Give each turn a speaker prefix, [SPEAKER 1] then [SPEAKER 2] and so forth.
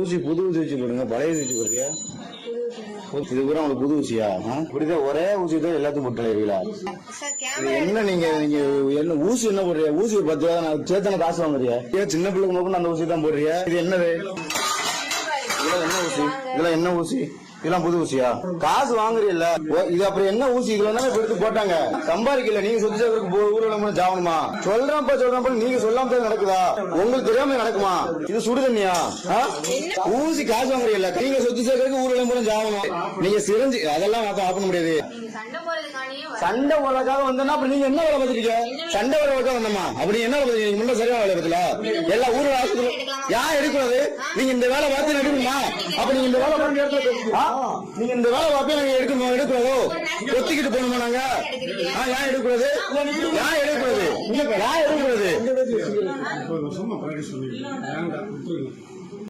[SPEAKER 1] ஊசி புது ஊசி வச்சு போடுங்க. பழைய ஊசி போடுறியா? இது கூட உங்களுக்கு புது ஊசியா? இப்படிதான் ஒரே ஊசி தான் எல்லாத்தையும் போட்டு இருக்கீங்களா
[SPEAKER 2] சார்
[SPEAKER 1] இது
[SPEAKER 2] கேமரா
[SPEAKER 1] என்ன நீங்க நீங்க என்ன ஊசி என்ன போடுறியா? ஊசி ஒரு பத்து ரூபா நான் சேத்தன காசு வாங்குறியா? ஏன் சின்ன பிள்ளைக்கு மட்டும் அந்த ஊசி தான் போடுறியா? இது என்னது? இதெல்லாம் என்ன ஊசி? இதெல்லாம் என்ன ஊசி? இதெல்லாம் புது ஊசியா? காசு வாங்குறீல்ல. ஓ, இது அப்புறம் என்ன ஊசி? இதுல தானே எடுத்து போட்டாங்க. சம்பாதிக்கல. நீங்க சுத்தி சேர்க்கறதுக்கு ஊர்வலம் ஜாவணுமா சொல்றப்ப சொல்றப்ப நீங்க சொல்லாம தான் நடக்குதா? உங்களுக்கு தெரியாம நடக்குமா? இது சுடு தண்ணியா? ஊசி காசு வாங்குறீல்ல. நீங்க சொத்து சேர்க்கறதுக்கு ஊர்வலம் விளம்பரம் ஜாவணும் நீங்க சிரிஞ்சு அதெல்லாம் நான் முடியாது.
[SPEAKER 2] சண்டை உலகாக வந்தா
[SPEAKER 1] சண்டை அப்ப நீங்க என்ன வேலை பார்த்துருக்கீங்க சண்டை உலகாக வந்தமா அப்படி என்ன வேலை பார்த்துருக்கீங்க நீங்க முன்ன சரியா வேலை பார்த்துல எல்லா ஊர்ல ஆஸ்பத்திரி யார் நீங்க இந்த வேலை பார்த்து எடுக்கணுமா அப்ப நீங்க இந்த வேலை பார்த்து எடுத்து நீங்க இந்த வேலை பார்த்து நாங்க எடுக்கணும் எடுக்கிறதோ ஒத்திக்கிட்டு போகணுமா நாங்க ஆ, ஏன் எடுக்கிறது ஏன் எடுக்கிறது ஏன் எடுக்கிறது